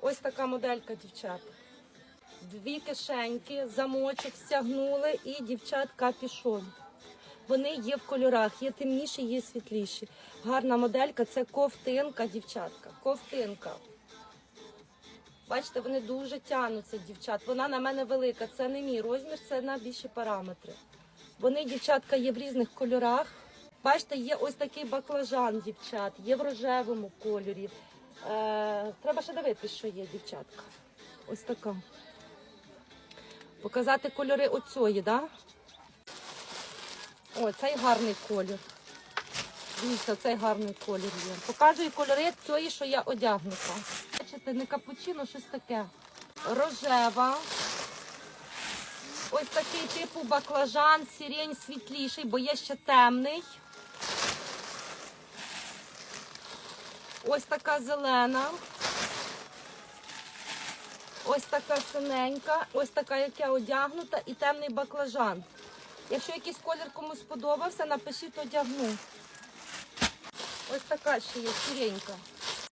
Ось така моделька, дівчат. Дві кишеньки, замочок стягнули і дівчат капішон. Вони є в кольорах, є темніші, є світліші. Гарна моделька це ковтинка, дівчатка. Ковтинка. Бачите, вони дуже тягнуться, дівчат. Вона на мене велика. Це не мій розмір, це на більші параметри. Вони, дівчатка, є в різних кольорах. Бачите, є ось такий баклажан, дівчат, є в рожевому кольорі. Е, треба ще дивитися, що є, дівчатка. Ось така. Показати кольори оцої? Да? О, цей гарний колір. Дивіться, цей гарний колір є. Показую кольори цієї, що я одягнута. Бачите, не капучино, щось таке. Рожева. Ось такий типу баклажан, сирень світліший, бо є ще темний. Ось така зелена. Ось така синенька, ось така, як я одягнута, і темний баклажан. Якщо якийсь колір комусь сподобався, напишіть, одягну. Ось така ще є сіренька.